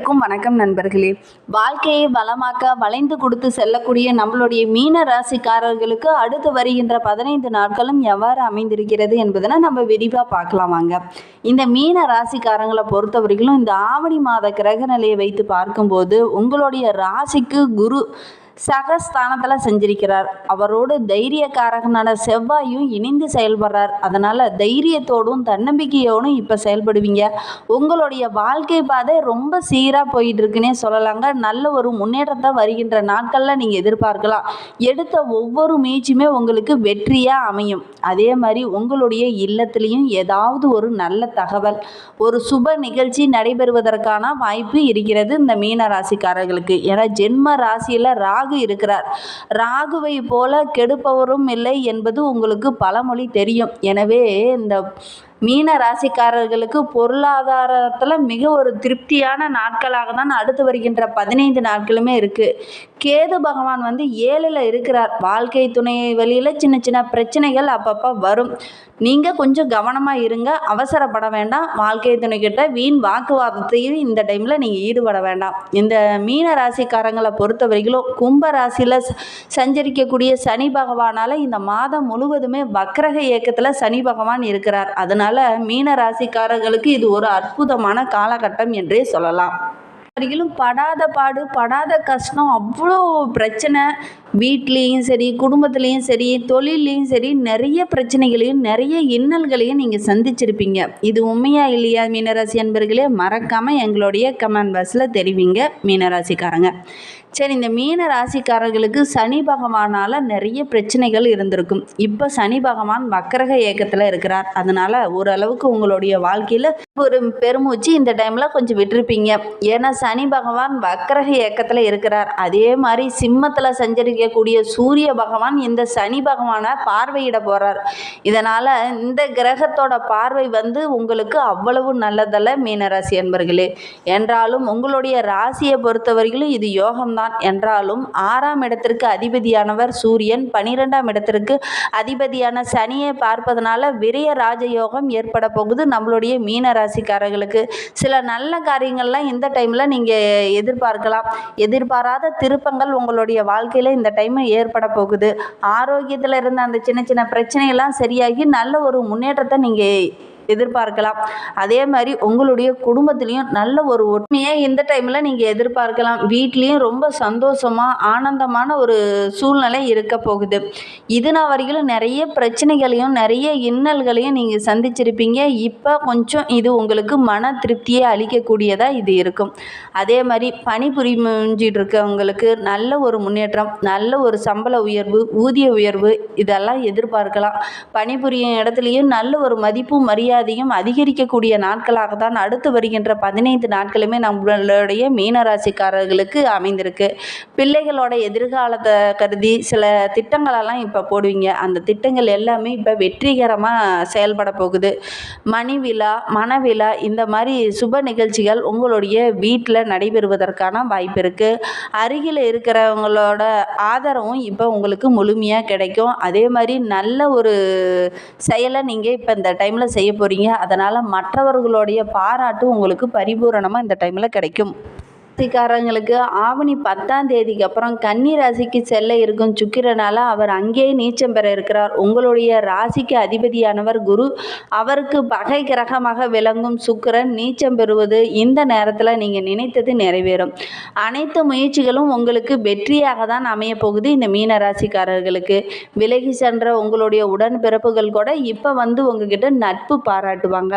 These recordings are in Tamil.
அனைவருக்கும் வணக்கம் நண்பர்களே. வாழ்க்கையை வளமாக்க வளைந்து கொடுத்து செல்லக்கூடிய நம்மளுடைய மீன ராசிக்காரர்களுக்கு அடுத்து வருகின்ற பதினைந்து நாட்களும் எவ்வாறு அமைந்திருக்கிறது என்பதனை நம்ம விரிவாக பார்க்கலாம் வாங்க. இந்த மீன ராசிக்காரங்களை பொறுத்தவரையிலும் இந்த ஆவணி மாத கிரக நிலையை வைத்து பார்க்கும்போது உங்களுடைய ராசிக்கு குரு சகஸ்தானத்தில் செஞ்சிருக்கிறார். அவரோடு தைரியக்காரகனான செவ்வாயும் இணைந்து செயல்படுறார். அதனால் தைரியத்தோடும் தன்னம்பிக்கையோடும் இப்போ செயல்படுவீங்க. உங்களுடைய வாழ்க்கை பாதை ரொம்ப சீராக போயிட்டு இருக்குன்னே சொல்லலாங்க. நல்ல ஒரு முன்னேற்றத்தை வருகின்ற நாட்களில் நீங்கள் எதிர்பார்க்கலாம். எடுத்த ஒவ்வொரு முயற்சியுமே உங்களுக்கு வெற்றியாக அமையும். அதே மாதிரி உங்களுடைய இல்லத்திலையும் ஏதாவது ஒரு நல்ல தகவல் ஒரு சுப நிகழ்ச்சி நடைபெறுவதற்கான வாய்ப்பு இருக்கிறது இந்த மீன ராசிக்காரர்களுக்கு ஏன்னா ஜென்ம ராசியில் ராகு இருக்கிறார். ராகுவை போல கெடுப்பவரும் இல்லை என்பது உங்களுக்கு பழமொழி தெரியும். எனவே இந்த மீன ராசிக்காரர்களுக்கு பொருளாதாரத்தில் மிக ஒரு திருப்தியான நாட்களாக தான் அடுத்து வருகின்ற பதினைந்து நாட்களுமே இருக்குது கேது பகவான் வந்து ஏழில் இருக்கிறார். வாழ்க்கை துணை வழியில் சின்ன சின்ன பிரச்சனைகள் அப்பப்போ வரும். நீங்கள் கொஞ்சம் கவனமாக இருங்க. அவசரப்பட வேண்டாம். வாழ்க்கை துணைக்கிட்ட வீண் வாக்குவாதத்தையும் இந்த டைமில் நீங்கள் ஈடுபட வேண்டாம். இந்த மீன ராசிக்காரங்களை பொறுத்த வரைக்கும் கும்ப ராசியில் சஞ்சரிக்கக்கூடிய சனி பகவானால் இந்த மாதம் முழுவதுமே வக்கரக இயக்கத்தில் சனி பகவான் இருக்கிறார். அதனால் மீன ராசிக்காரர்களுக்கு இது ஒரு அற்புதமான காலகட்டம் என்றே சொல்லலாம். வரையிலும் படாத பாடு படாத கஷ்டம் அவ்வளோ பிரச்சனை. வீட்லேயும் சரி குடும்பத்துலேயும் சரி தொழிலையும் சரி நிறைய பிரச்சனைகளையும் நிறைய இன்னல்களையும் நீங்கள் சந்திச்சிருப்பீங்க. இது உண்மையா இல்லையா மீனராசி அன்பர்களே? மறக்காமல் எங்களுடைய கமெண்ட் பாக்ஸில் தெரிவிங்க மீனராசிக்காரங்க. சரி இந்த மீன ராசிக்காரர்களுக்கு சனி பகவானால் நிறைய பிரச்சனைகள் இருந்திருக்கும். இப்போ சனி பகவான் வக்கரக ஏக்கத்தில் இருக்கிறார். அதனால் ஓரளவுக்கு உங்களுடைய வாழ்க்கையில் ஒரு பெருமூச்சு இந்த டைமில் கொஞ்சம் விட்டுருப்பீங்க. ஏன்னா சனி பகவான் வக்கரக ஏக்கத்தில் இருக்கிறார். அதே மாதிரி சிம்மத்தில் சஞ்சரிக்கக்கூடிய சூரிய பகவான் இந்த சனி பகவானை பார்வையிட போகிறார் இதனால் இந்த கிரகத்தோட பார்வை வந்து உங்களுக்கு அவ்வளவு நல்லதல்ல மீனராசி என்பர்களே என்றாலும் உங்களுடைய ராசியை பொறுத்தவரையிலும் இது யோகம்தான் என்றாலும் ஆறாம் இடத்திற்கு அதிபதியானவர் சூரியன் பனிரெண்டாம் இடத்திற்கு அதிபதியான சனியை பார்ப்பதனால விரிய ராஜயோகம் ஏற்பட போகுது நம்மளுடைய மீன ராசிக்காரர்களுக்கு. சில நல்ல காரியங்கள்லாம் இந்த டைமில் நீங்கள் எதிர்பார்க்கலாம். எதிர்பாராத திருப்பங்கள் உங்களுடைய வாழ்க்கையில் இந்த டைம் ஏற்பட போகுது. ஆரோக்கியத்தில் இருந்த அந்த சின்ன சின்ன பிரச்சனையெல்லாம் சரியாகி நல்ல ஒரு முன்னேற்றத்தை நீங்கள் எதிர்பார்க்கலாம். அதே மாதிரி உங்களுடைய குடும்பத்திலையும் நல்ல ஒரு ஒற்றுமையை இந்த டைமில் நீங்கள் எதிர்பார்க்கலாம். வீட்லேயும் ரொம்ப சந்தோஷமாக ஆனந்தமான ஒரு சூழ்நிலை இருக்க போகுது. இது நான் வரைக்கும் நிறைய பிரச்சனைகளையும் நிறைய இன்னல்களையும் நீங்கள் சந்திச்சிருப்பீங்க. இப்போ கொஞ்சம் இது உங்களுக்கு மன திருப்தியை அளிக்கக்கூடியதாக இது இருக்கும். அதே மாதிரி பணிபுரிஞ்சிட்டு இருக்கவங்களுக்கு நல்ல ஒரு முன்னேற்றம் நல்ல ஒரு சம்பள உயர்வு ஊதிய உயர்வு இதெல்லாம் எதிர்பார்க்கலாம். பணிபுரியும் இடத்துலையும் நல்ல ஒரு மதிப்பு மரியாதை மரியாதையும் அதிகரிக்கக்கூடிய நாட்களாக தான் அடுத்து வருகின்ற பதினைந்து நாட்களுமே நம்மளுடைய மீனராசிக்காரர்களுக்கு அமைந்திருக்கு. பிள்ளைகளோட எதிர்காலத்தை கருதி சில திட்டங்களெல்லாம் இப்போ போடுவீங்க. அந்த திட்டங்கள் எல்லாமே இப்போ வெற்றிகரமாக செயல்பட போகுது. மணி விழா மனவிழா இந்த மாதிரி சுப நிகழ்ச்சிகள் உங்களுடைய வீட்டில் நடைபெறுவதற்கான வாய்ப்பு இருக்குது அருகில் இருக்கிறவங்களோட ஆதரவும் இப்போ உங்களுக்கு முழுமையாக கிடைக்கும். அதே மாதிரி நல்ல ஒரு செயலை நீங்கள் இப்போ இந்த டைமில் செய்ய போகிறீங்க அதனால் மற்றவர்களுடைய பாராட்டு உங்களுக்கு பரிபூரணமாக இந்த டைமில் கிடைக்கும். ராசிக்காரங்களுக்கு ஆவணி பத்தாம் தேதிக்கு அப்புறம் கன்னி ராசிக்கு செல்ல இருக்கும் சுக்கிரனால அவர் அங்கேயே நீச்சம் பெற இருக்கிறார். உங்களுடைய ராசிக்கு அதிபதியானவர் குரு. அவருக்கு பகை கிரகமாக விளங்கும் சுக்கிரன் நீச்சம் பெறுவது இந்த நேரத்தில் நீங்கள் நினைத்தது நிறைவேறும். அனைத்து முயற்சிகளும் உங்களுக்கு வெற்றியாக தான் அமைய போகுது இந்த மீன ராசிக்காரர்களுக்கு. விலகி சென்ற உங்களுடைய உடன்பிறப்புகள் கூட இப்போ வந்து உங்ககிட்ட நட்பு பாராட்டுவாங்க.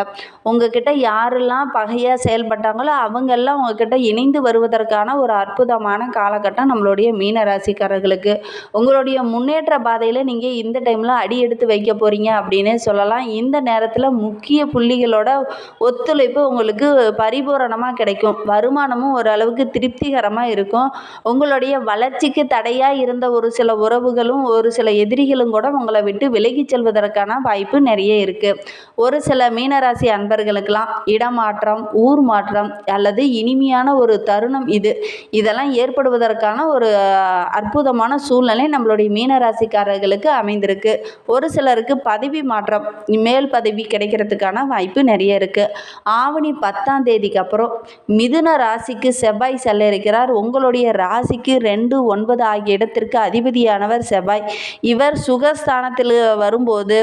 உங்ககிட்ட யாரெல்லாம் பகையாக செயல்பட்டாங்களோ அவங்கெல்லாம் உங்ககிட்ட இணைந்து வருவதற்கான ஒரு அற்புதமான காலகட்டம் நம்மளுடைய மீன ராசிக்காரர்களுக்கு உங்களுடைய முன்னேற்ற பாதையில் நீங்கள் இந்த டைமில் அடி எடுத்து வைக்க போகிறீங்க அப்படின்னே சொல்லலாம். இந்த நேரத்தில் முக்கிய புள்ளிகளோட ஒத்துழைப்பு உங்களுக்கு பரிபூரணமாக கிடைக்கும். வருமானமும் ஓரளவுக்கு திருப்திகரமாக இருக்கும். உங்களுடைய வளர்ச்சிக்கு தடையாக இருந்த ஒரு சில உறவுகளும் ஒரு சில எதிரிகளும் கூட உங்களை விட்டு விலகிச் செல்வதற்கான வாய்ப்பு நிறைய இருக்குது ஒரு சில மீனராசி அன்பர்களுக்கெல்லாம் இடமாற்றம் ஊர் மாற்றம் அல்லது இனிமையான ஒரு தரு தருணம் இது. இதெல்லாம் ஏற்படுவதற்கான ஒரு அற்புதமான சூழ்நிலை நம்மளுடைய மீனராசிக்காரர்களுக்கு அமைந்திருக்கு. ஒரு சிலருக்கு பதவி மாற்றம் மேல் பதவி கிடைக்கிறதுக்கான வாய்ப்பு நிறைய இருக்குது ஆவணி பத்தாம் தேதிக்கு அப்புறம் மிதுன ராசிக்கு செவ்வாய் செல்ல இருக்கிறார் உங்களுடைய ராசிக்கு ரெண்டு ஒன்பது ஆகிய இடத்திற்கு அதிபதியானவர் செவ்வாய். இவர் சுகஸ்தானத்தில் வரும்போது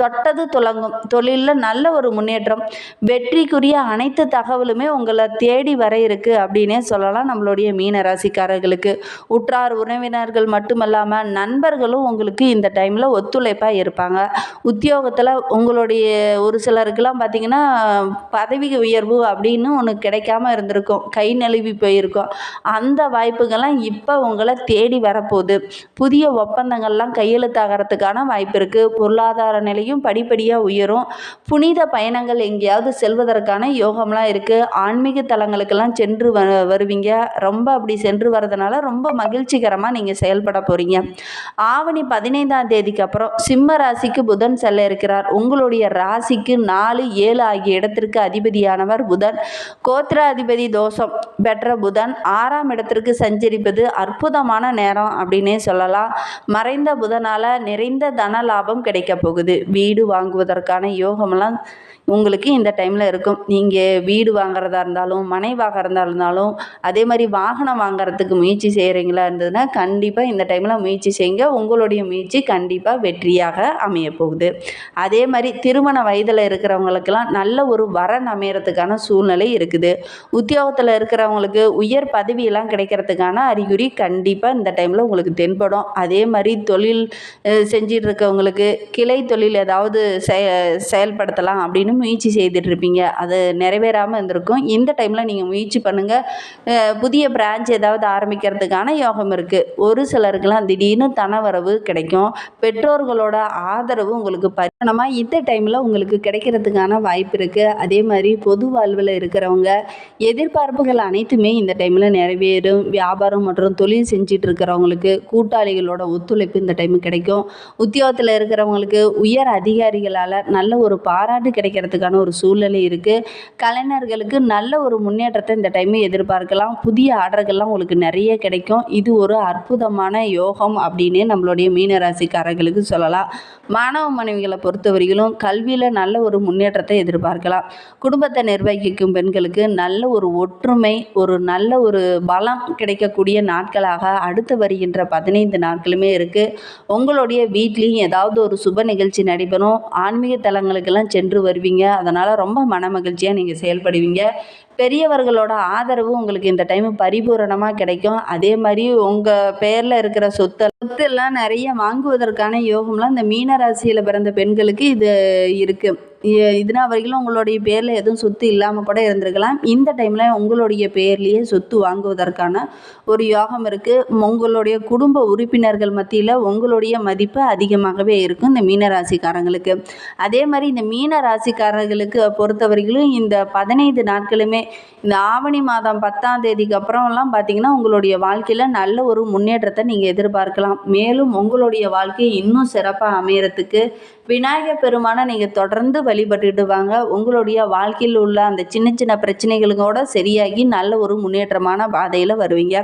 தொட்டது துலங்கும். தொழிலில் நல்ல ஒரு முன்னேற்றம். வெற்றிக்குரிய அனைத்து தகவலுமே உங்களை தேடி வர இருக்கு அப்படின்னு சொல்லலாம். நம்மளுடைய மீன ராசிக்காரர்களுக்கு உற்றார் உறவினர்கள் மட்டுமல்லாமல் நண்பர்களும் உங்களுக்கு இந்த டைமில் ஒத்துழைப்பாக இருப்பாங்க. உத்தியோகத்தில் உங்களுடைய ஒரு சிலருக்கெல்லாம் பார்த்தீங்கன்னா பதவி உயர்வு அப்படின்னு ஒன்று கிடைக்காம இருந்திருக்கும். கை நழுவி போயிருக்கும். அந்த வாய்ப்புகள்லாம் இப்போ உங்களை தேடி வரப்போகுது. புதிய ஒப்பந்தங்கள்லாம் கையெழுத்தாகிறதுக்கான வாய்ப்பு இருக்குது பொருளாதார நிலையும் படிப்படியாக உயரும். புனித பயணங்கள் எங்கேயாவது செல்வதற்கான யோகம்லாம் இருக்குது ஆன்மீக தலங்களுக்கெல்லாம் சென்று வ வருவீங்க. ரொம்ப அப்படி சென்று வரதுனால ரொம்ப மகிழ்ச்சிகரமாக நீங்கள் செயல்பட போகிறீங்க ஆவணி பதினைந்தாம் தேதிக்கு அப்புறம் சிம்ம ராசிக்கு புதன் செல்ல இருக்கிறார். உங்களுடைய ராசிக்கு நாலு ஏழு ஆகிய இடத்திற்கு அதிபதியானவர் புதன். கோத்திராதிபதி தோஷம் பெற்ற புதன் ஆறாம் இடத்திற்கு சஞ்சரிப்பது அற்புதமான நேரம் அப்படின்னே சொல்லலாம். மறைந்த புதனால் நிறைந்த தன லாபம் கிடைக்க போகுது. வீடு வாங்குவதற்கான யோகமெல்லாம் உங்களுக்கு இந்த டைமில் இருக்கும். நீங்கள் வீடு வாங்குறதா இருந்தாலும் மனை வாங்குறதா இருந்தாலும் அதே மாதிரி வாகனம் வாங்குறதுக்கு முயற்சி செய்கிறீங்களா இருந்ததுன்னா கண்டிப்பாக இந்த டைமில் முயற்சி செய்யுங்க. உங்களுடைய முயற்சி கண்டிப்பாக வெற்றியாக அமைய போகுது. அதே மாதிரி திருமண வயதில் இருக்கிறவங்களுக்கெல்லாம் நல்ல ஒரு வரன் அமையறதுக்கான சூழ்நிலை இருக்குது. உத்தியோகத்தில் இருக்கிறவங்களுக்கு உயர் பதவியெல்லாம் கிடைக்கிறதுக்கான அறிகுறி கண்டிப்பாக இந்த டைமில் உங்களுக்கு தென்படும். அதே மாதிரி தொழில் அஹ், செஞ்சிட்டு இருக்கவங்களுக்கு கிளை தொழில் ஏதாவது செய செயல்படுத்தலாம் அப்படின்னு முயற்சி செய்துட்டு இருப்பீங்க அது நிறைவேறாமல் இருந்திருக்கும். இந்த டைமில் நீங்கள் முயற்சி பண்ணுங்கள் புதிய பிரான்ச் ஏதாவது ஆரம்பிக்கிறதுக்கான யோகம் இருக்குது ஒரு சிலருக்கெல்லாம் திடீர்னு தனவரவு கிடைக்கும். பெற்றோர்களோட ஆதரவு உங்களுக்கு பரிணமாக இந்த டைமில் உங்களுக்கு கிடைக்கிறதுக்கான வாய்ப்பு இருக்குது அதே மாதிரி பொது வாழ்வில் இருக்கிறவங்க எதிர்பார்ப்புகள் அனைத்துமே இந்த டைமில் நிறைவேறும். வியாபாரம் மற்றும் தொழில் செஞ்சிட்டு இருக்கிறவங்களுக்கு கூட்டாளிகளோட ஒத்துழைப்பு இந்த டைம் கிடைக்கும். உத்தியோகத்தில் இருக்கிறவங்களுக்கு உயர் அதிகாரிகளால் நல்ல ஒரு பாராட்டு கிடைக்கிறதுக்கான ஒரு சூழ்நிலை இருக்குது கலைஞர்களுக்கு நல்ல ஒரு முன்னேற்றத்தை இந்த டைமு எதிர்பார்க்கலாம். புதிய ஆர்டர்கள்லாம் உங்களுக்கு நிறைய கிடைக்கும். இது ஒரு அற்புதமான யோகம் அப்படின்னு நம்மளுடைய மீனராசிக்காரர்களுக்கு சொல்லலாம். மாணவ மனைவிகளை பொறுத்தவரையிலும் கல்வியில் நல்ல ஒரு முன்னேற்றத்தை எதிர்பார்க்கலாம். குடும்பத்தை நிர்வகிக்கும் பெண்களுக்கு நல்ல ஒரு ஒற்றுமை ஒரு நல்ல ஒரு பலம் கிடைக்கக்கூடிய நாட்களாக அடுத்து வருகின்ற பதினைந்து நாட்களுமே இருக்குது உங்களுடைய வீட்லேயும் ஏதாவது ஒரு சுப நிகழ்ச்சி நடைபெறும். ஆன்மீக தலங்களுக்கெல்லாம் சென்று வருவீங்க. அதனால் ரொம்ப மன மகிழ்ச்சியாக நீங்கள் செயல்படுவீங்க. பெரியவர்களோட ஆதரவு உங்களுக்கு இந்த டைம் பரிபூரணமாக கிடைக்கும். அதே மாதிரி உங்கள் பேரில் இருக்கிற சொத்து சொத்து எல்லாம் நிறைய வாங்குவதற்கான யோகம்லாம் இந்த மீனராசியில் பிறந்த பெண்களுக்கு இது இருக்குது இதனால் வரைக்கும் உங்களுடைய பேரில் எதுவும் சொத்து இல்லாமல் கூட இருந்திருக்கலாம். இந்த டைமில் உங்களுடைய பேர்லேயே சொத்து வாங்குவதற்கான ஒரு யோகம் இருக்குது உங்களுடைய குடும்ப உறுப்பினர்கள் மத்தியில் உங்களுடைய மதிப்பு அதிகமாகவே இருக்கும் இந்த மீன ராசிக்காரங்களுக்கு அதே மாதிரி இந்த மீன ராசிக்காரர்களுக்கு பொறுத்தவரையிலும் இந்த பதினைந்து நாட்களுமே இந்த ஆவணி மாதம் பத்தாம் தேதிக்கு அப்புறம்லாம் பார்த்தீங்கன்னா உங்களுடைய வாழ்க்கையில் நல்ல ஒரு முன்னேற்றத்தை நீங்கள் எதிர்பார்க்கலாம். மேலும் உங்களுடைய வாழ்க்கை இன்னும் சிறப்பாக அமையறதுக்கு விநாயகர் பெருமானை நீங்கள் தொடர்ந்து வழிபட்டுடுவாங்க. உங்களுடைய வாழ்க்கையில் உள்ள அந்த சின்ன சின்ன பிரச்சனைகளோட சரியாகி நல்ல ஒரு முன்னேற்றமான பாதையில் வருவீங்க.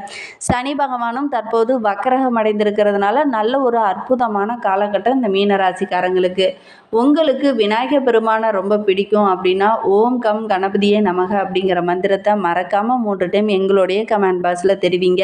சனி பகவானும் தற்போது வக்கரகம் அடைந்திருக்கிறதுனால நல்ல ஒரு அற்புதமான காலகட்டம் இந்த மீனராசிக்காரங்களுக்கு. உங்களுக்கு விநாயகர் பெருமானை ரொம்ப பிடிக்கும் அப்படின்னா ஓம் கம் கணபதியே நமக அப்படிங்கிற மந்திரத்தை மறக்காமல் மூன்று டைம் எங்களுடைய கமெண்ட் பாக்ஸில் தெரிவிங்க.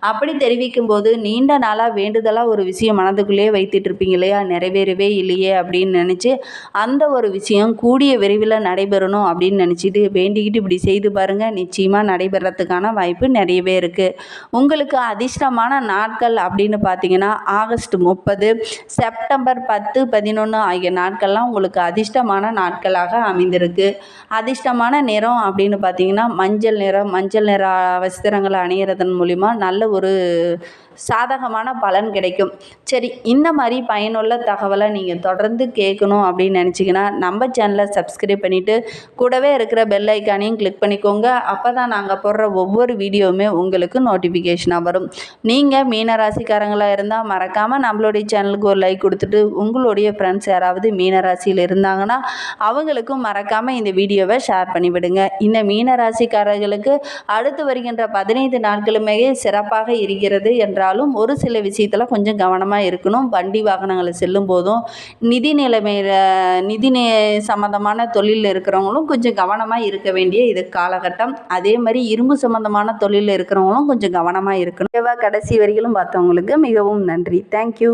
அப்படி தெரிவிக்கும் போது நீண்ட நாளாக வேண்டுதலாக ஒரு விஷயம் மனதுக்குள்ளேயே வைத்துட்டு இருப்பீங்க இல்லையா? நிறைவேறவே இல்லையே அப்படின்னு நினச்சி அந்த ஒரு விஷயம் கூடிய விரைவில் நடைபெறணும் அப்படின்னு நினச்சிட்டு வேண்டிக்கிட்டு இப்படி செய்து பாருங்கள் நிச்சயமாக நடைபெறத்துக்கான வாய்ப்பு நிறையவே இருக்குது உங்களுக்கு அதிர்ஷ்டமான நாட்கள் அப்படின்னு பார்த்தீங்கன்னா ஆகஸ்ட் முப்பது செப்டம்பர் பத்து பதினொன்று ஆகிய நாட்கள்லாம் உங்களுக்கு அதிர்ஷ்டமான நாட்களாக அமைந்திருக்கு. அதிர்ஷ்டமான நிறம் அப்படின்னு பார்த்தீங்கன்னா மஞ்சள் நிறம் மஞ்சள் நிற வஸ்திரங்களை அணியறதன் மூலிமா நல்ல ஒரு சாதகமான பலன் கிடைக்கும். சரி இந்த மாதிரி பயனுள்ள தகவலை நீங்கள் தொடர்ந்து கேட்கணும் அப்படின்னு நினச்சிங்கன்னா நம்ம நம்ம சேனலை சப்ஸ்கிரைப் பண்ணிவிட்டு கூடவே இருக்கிற பெல் ஐக்கானையும் கிளிக் பண்ணிக்கோங்க. அப்போ தான் நாங்கள் போடுற ஒவ்வொரு வீடியோவுமே உங்களுக்கு நோட்டிஃபிகேஷனாக வரும். நீங்கள் மீனராசிக்காரங்களாக இருந்தால் மறக்காமல் நம்மளுடைய சேனலுக்கு ஒரு லைக் கொடுத்துட்டு உங்களுடைய ஃப்ரெண்ட்ஸ் யாராவது மீனராசியில் இருந்தாங்கன்னா அவங்களுக்கும் மறக்காமல் இந்த வீடியோவை ஷேர் பண்ணிவிடுங்க. இந்த மீனராசிக்காரர்களுக்கு அடுத்து வருகின்ற பதினைந்து நாட்களுமே சிறப்பாக இருக்கிறது என்றாலும் ஒரு சில விஷயத்தில் கொஞ்சம் கவனமாக இருக்கணும். வண்டி வாகனங்களை செல்லும் போதும் நிதி நிலைமையில் நிதி நி சம்மந்தமான தொழிலில் இருக்கிறவங்களும் கொஞ்சம் கவனமாக இருக்க வேண்டிய இது காலகட்டம். அதே மாதிரி இரும்பு சம்மந்தமான தொழிலில் இருக்கிறவங்களும் கொஞ்சம் கவனமாக இருக்கணும். கடைசி வரிகளும் பார்த்தவங்களுக்கு மிகவும் நன்றி. தேங்க்யூ